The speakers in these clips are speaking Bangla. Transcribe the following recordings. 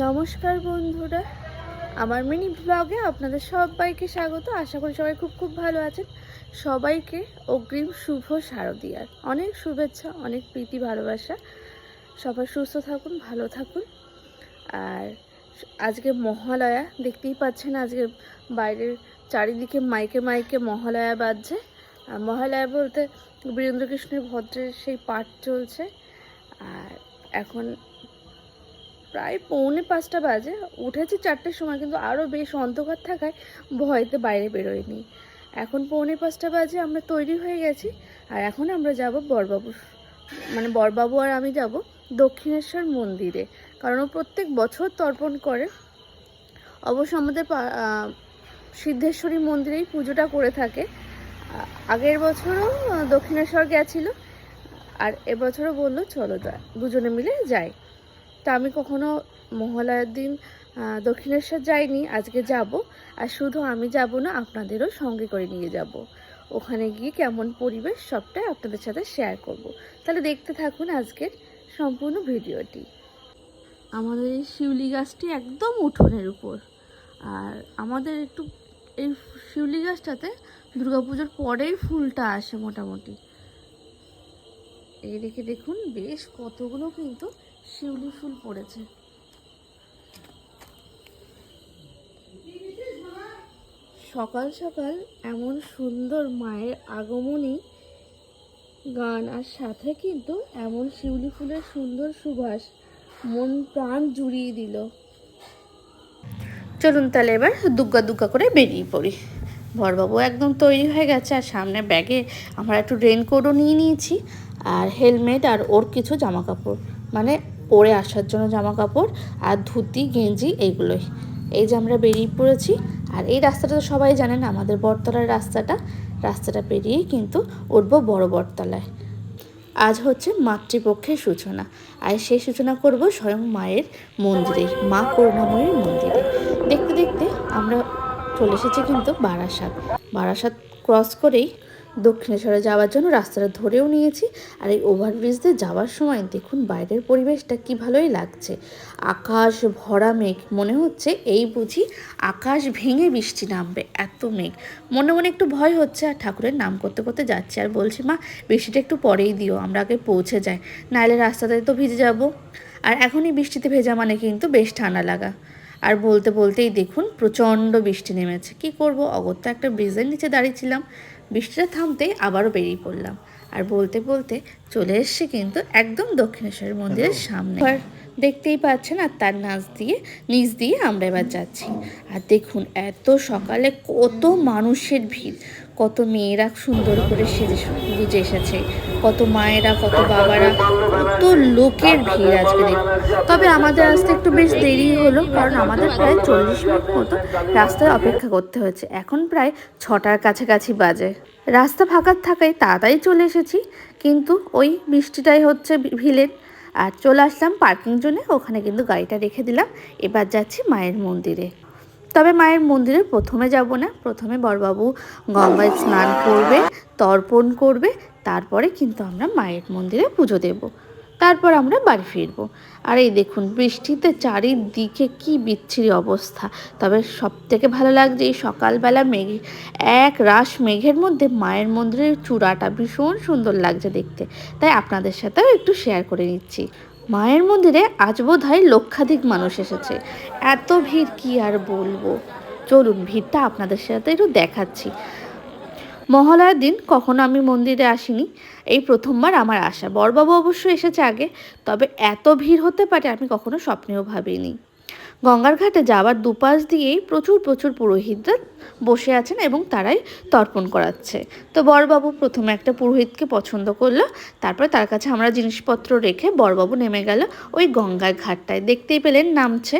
নমস্কার বন্ধুরা। আমার মিনি ব্লগে আপনাদের সবাইকে স্বাগত। আশা করি সবাই খুব খুব ভালো আছেন। সবাইকে অগ্রিম শুভ শারদীয়ার অনেক শুভেচ্ছা, অনেক প্রীতি, ভালোবাসা। সবাই সুস্থ থাকুন, ভালো থাকুন। আর আজকে মহালয়া, দেখতেই পাচ্ছেন আজকে বাইরের চারিদিকে মাইকে মাইকে মহালয়া বাজছে। মহালয়া বলতে বীরেন্দ্রকৃষ্ণের ভদ্রের সেই পাঠ চলছে। আর এখন প্রায় পৌনে পাঁচটা বাজে। উঠেছি চারটের সময়, কিন্তু আরও বেশ অন্ধকার থাকায় ভয়তে বাইরে বেরোয়নি। এখন পৌনে পাঁচটা বাজে, আমরা তৈরি হয়ে গেছি আর এখন আমরা যাব বরবাবু মানে বরবাবু আর আমি যাব দক্ষিণেশ্বর মন্দিরে। কারণ ও প্রত্যেক বছর তর্পণ করে। অবশ্য আমাদের সিদ্ধেশ্বরী মন্দিরেই পুজোটা করে থাকে। আগের বছরও দক্ষিণেশ্বর গেছিল। আর এবছরও বলল, চলো দুজনে মিলে যাই। তা আমি কখনো মহালয়ার দিন দক্ষিণেশ্বর যাইনি, আজকে যাব। আর শুধু আমি যাব না, আপনাদেরও সঙ্গে করে নিয়ে যাব। ওখানে গিয়ে কেমন পরিবেশ, সবটাই আপনাদের সাথে শেয়ার করব। তাহলে দেখতে থাকুন আজকের সম্পূর্ণ ভিডিওটি। আমাদের এই শিউলি গাছটি একদম উঠোনের উপর। আর আমাদের একটু এই শিউলি গাছটাতে দুর্গাপুজোর পরেই ফুলটা আসে মোটামুটি। এই দেখে দেখুন, বেশ কতগুলো কিন্তু শিউলি ফুল পড়েছে। সকাল সকাল এমন সুন্দর মায়ের আগমনী গান, আর সাথে কিন্তু এমন শিউলি ফুলের সুন্দর সুবাস মন প্রাণ জুড়িয়ে দিল। চলুন তাহলে এবার দুগ্গা দুগ্গা করে বেরিয়ে পড়ি। বরবাবু একদম তৈরি হয়ে গেছে, আর সামনে ব্যাগে আমরা একটু রেনকোটও নিয়ে নিয়েছি। হেলমেট আর ওর কিছু জামা কাপড় মানে পরে আসার জন্য জামা কাপড় আর ধুতি, গেঞ্জি এইগুলোই। এই যে আমরা বেরিয়ে পড়েছি। আর এই রাস্তাটা তো সবাই জানেন আমাদের বটতলার রাস্তাটা। রাস্তাটা পেরিয়েই কিন্তু উঠবো বড় বটতলায়। আজ হচ্ছে মাতৃপক্ষের সূচনা। আর সেই সূচনা করব স্বয়ং মায়ের মন্দিরে, মা করুণাময়ীর মন্দিরে। দেখতে দেখতে আমরা চলে এসেছি কিন্তু বারাসাত। বারাসাত ক্রস করেই দক্ষিণেশ্বরে যাওয়ার জন্য রাস্তাটা ধরেও নিয়েছি আর এই ওভারব্রিজ দিয়ে যাওয়ার সময় দেখুন বাইরের পরিবেশটা কি ভালোই লাগছে। আকাশ ভরা মেঘ, মনে হচ্ছে এই বুঝি আকাশ ভেঙে বৃষ্টি নামবে, এত মেঘ। মনে মনে একটু ভয় হচ্ছে আর ঠাকুরের নাম করতে করতে যাচ্ছে আর বলছি, মা, বৃষ্টিটা একটু পরেই দিও, আমরা আগে পৌঁছে যাই নাহলে রাস্তাতে তো ভিজে যাব। আর এখনই বৃষ্টিতে ভেজা মানে কিন্তু বেশ ঠান্ডা লাগা। আর বলতে বলতেই দেখুন প্রচণ্ড বৃষ্টি নেমেছে। কি করব? অগত্যা একটা ব্রিজের নিচে দাঁড়িয়েছিলাম। বৃষ্টিটা থামতেই আবারও বেরিয়ে পড়লাম। আর বলতে বলতে চলে এসছে কিন্তু একদম দক্ষিণেশ্বরের মন্দিরের সামনে। আর দেখতেই পাচ্ছেন আর তার নাচ দিয়ে নিচ দিয়ে আমরা এবার যাচ্ছি। আর দেখুন এত সকালে কত মানুষের ভিড়। কত মেয়েরা সুন্দর করে সেজে গুজে এসেছে, কত মায়েরা, কত বাবারা, কত লোকের ভিড় আজকে দেখুন। তবে আমাদের আসতে একটু বেশ দেরি হলো, কারণ আমাদের প্রায় চল্লিশ মিনিট মতো রাস্তায় অপেক্ষা করতে হয়েছে। এখন প্রায় ছটার কাছাকাছি বাজে। রাস্তা ফাঁকা থাকায় তাড়াতাড়ি চলে এসেছি, কিন্তু ওই বৃষ্টিটাই হচ্ছে ভিলেন। আর চলে আসলাম পার্কিং জোনে, ওখানে কিন্তু গাড়িটা রেখে দিলাম। এবার যাচ্ছি মায়ের মন্দিরে। তবে মায়ের মন্দিরে প্রথমে যাব না। প্রথমে বড়বাবু গঙ্গায় স্নান করবে, তর্পণ করবে, তারপরে কিন্তু আমরা মায়ের মন্দিরে পুজো দেব। তারপর আমরা বাড়ি ফিরবো। আর এই দেখুন, বৃষ্টিতে চারিদিকে কি বিচ্ছিরি অবস্থা। তবে সব থেকে ভালো লাগছে, এই সকালবেলা মেঘ, এক রাশ মেঘের মধ্যে মায়ের মন্দিরের চূড়াটা ভীষণ সুন্দর লাগছে দেখতে। তাই আপনাদের সাথেও একটু শেয়ার করে নিচ্ছি। মায়ের মন্দিরে আজ বোধ হয় লক্ষাধিক মানুষ এসেছে। এত ভিড় কি আর বলব? চলুন, ভিড়টা আপনাদের সাথে একটু দেখাচ্ছি। মহালয়ার দিন কখনো আমি মন্দিরে আসিনি। এই প্রথমবার আমার আসা। বরবাবু অবশ্য এসেছে আগে, তবে এত ভিড় হতে পারে আমি কখনো স্বপ্নেও ভাবিনি। গঙ্গার ঘাটে যাওয়ার দুপাশ দিয়েই প্রচুর প্রচুর পুরোহিতরা বসে আছেন এবং তারাই তর্পণ করাচ্ছে। তো বরবাবু প্রথমে একটা পুরোহিতকে পছন্দ করল, তারপরে তার কাছে আমরা জিনিসপত্র রেখে বরবাবু নেমে গেল ওই গঙ্গার ঘাটটায়। দেখতেই পেলেন নামছে।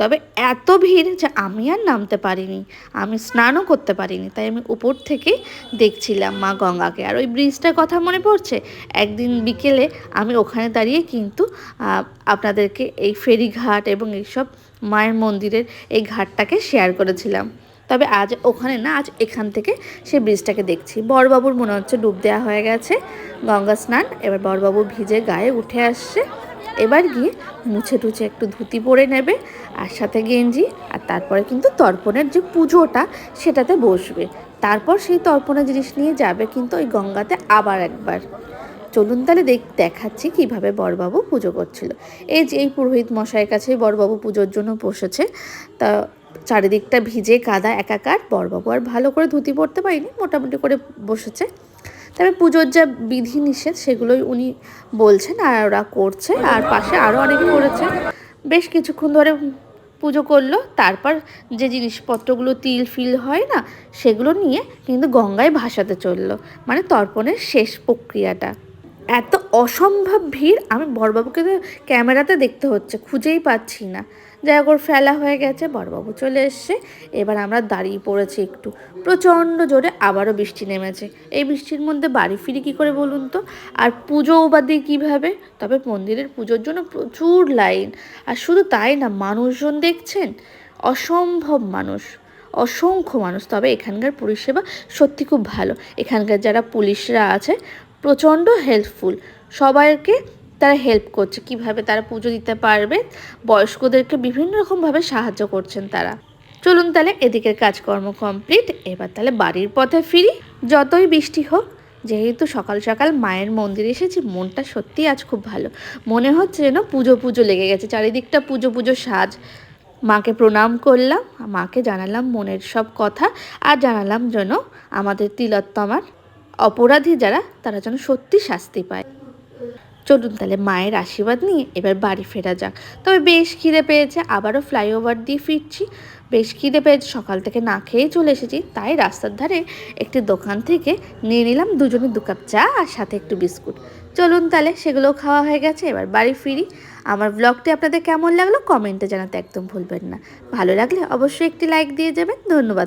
তবে এত ভিড় যে আমি আর নামতে পারিনি। আমি স্নানও করতে পারিনি, তাই আমি উপর থেকেই দেখছিলাম মা গঙ্গাকে। আর ওই ব্রিজটার কথা মনে পড়ছে? একদিন বিকেলে আমি ওখানে দাঁড়িয়ে কিন্তু আপনাদেরকে এই ফেরিঘাট এবং এইসব মায়ের মন্দিরের এই ঘাটটাকে শেয়ার করেছিলাম। তবে আজ ওখানে না, আজ এখান থেকে সেই ব্রিজটাকে দেখছি। বড়বাবুর মনে হচ্ছে ডুব দেওয়া হয়ে গেছে। গঙ্গা স্নান, এবার বড়বাবু ভিজে গায়ে উঠে আসছে। এবার গিয়ে মুছে টুছে একটু ধুতি পরে নেবে, আর সাথে গেঞ্জি, আর তারপরে কিন্তু তর্পণের যে পুজোটা, সেটাতে বসবে। তারপর সেই তর্পণের জিনিস নিয়ে যাবে কিন্তু ওই গঙ্গাতে আবার একবার। চলুন তাহলে দেখ, দেখাচ্ছি কীভাবে বরবাবু পুজো করছিল। এই যে এই পুরোহিত মশাইয়ের কাছে বরবাবু পুজোর জন্য বসেছে। তা চারিদিকটা ভিজে কাদা একাকার। বরবাবু আর ভালো করে ধুতি পরতে পারিনি, মোটামুটি করে বসেছে। তবে পুজোর যা বিধি নিষেধ, সেগুলোই উনি বলছেন আর ওরা করছে। আর পাশে আরও অনেকে করেছে। বেশ কিছুক্ষণ ধরে পুজো করল। তারপর যে জিনিসপত্রগুলো তিল ফিল হয় না, সেগুলো নিয়ে কিন্তু গঙ্গায় ভাসাতে চলল। মানে তর্পণের শেষ প্রক্রিয়াটা। এত অসম্ভব ভিড়, আমি বড়বাবুকে তো ক্যামেরাতে দেখতে হচ্ছে, খুঁজেই পাচ্ছি না। যাই হোক ফেলা হয়ে গেছে, বড়বাবু চলে এসছে। এবার আমরা দাঁড়িয়ে পড়েছি একটু। প্রচণ্ড জোরে আবারও বৃষ্টি নেমেছে। এই বৃষ্টির মধ্যে বাড়ি ফিরি কী করে বলুন তো? আর পুজোও বা দিই কীভাবে? তবে মন্দিরের পুজোর জন্য প্রচুর লাইন। আর শুধু তাই না, মানুষজন দেখছেন? অসম্ভব মানুষ, অসংখ্য মানুষ। তবে এখানকার পরিষেবা সত্যি খুব ভালো। এখানকার যারা পুলিশরা আছে প্রচণ্ড হেল্পফুল সবাইকে তারা হেল্প করছে, কীভাবে তারা পুজো দিতে পারবে, বয়স্কদেরকে বিভিন্ন রকমভাবে সাহায্য করছেন তারা। চলুন তাহলে এদিকের কাজকর্ম কমপ্লিট এবার তাহলে বাড়ির পথে ফিরি। যতই বৃষ্টি হোক, যেহেতু সকাল সকাল মায়ের মন্দিরে এসেছি, মনটা সত্যি আজ খুব ভালো। মনে হচ্ছে যেন পুজো পুজো লেগে গেছে, চারিদিকটা পুজো পুজো সাজ। মাকে প্রণাম করলাম, মাকে জানালাম মনের সব কথা, আর জানালাম যেন আমাদের তিলোত্তমার অপরাধী যারা, তারা যেন সত্যি শাস্তি পায়। চলুন তাহলে মায়ের আশীর্বাদ নিয়ে এবার বাড়ি ফেরা যাক। তবে বেশ খিদে পেয়েছে, আবারও ফ্লাইওভার দিয়ে ফিরছি। বেশ খিদে পেয়েছে, সকাল থেকে না খেয়েই চলে এসেছি, তাই রাস্তার ধারে একটি দোকান থেকে নিয়ে নিলাম দুজনে দু কাপ চা আর সাথে একটু বিস্কুট। চলুন তাহলে সেগুলোও খাওয়া হয়ে গেছে, এবার বাড়ি ফিরি। আমার ব্লগটি আপনাদের কেমন লাগল, কমেন্টে জানাতে একদম ভুলবেন না। ভালো লাগলে অবশ্যই একটি লাইক দিয়ে যাবেন ধন্যবাদ।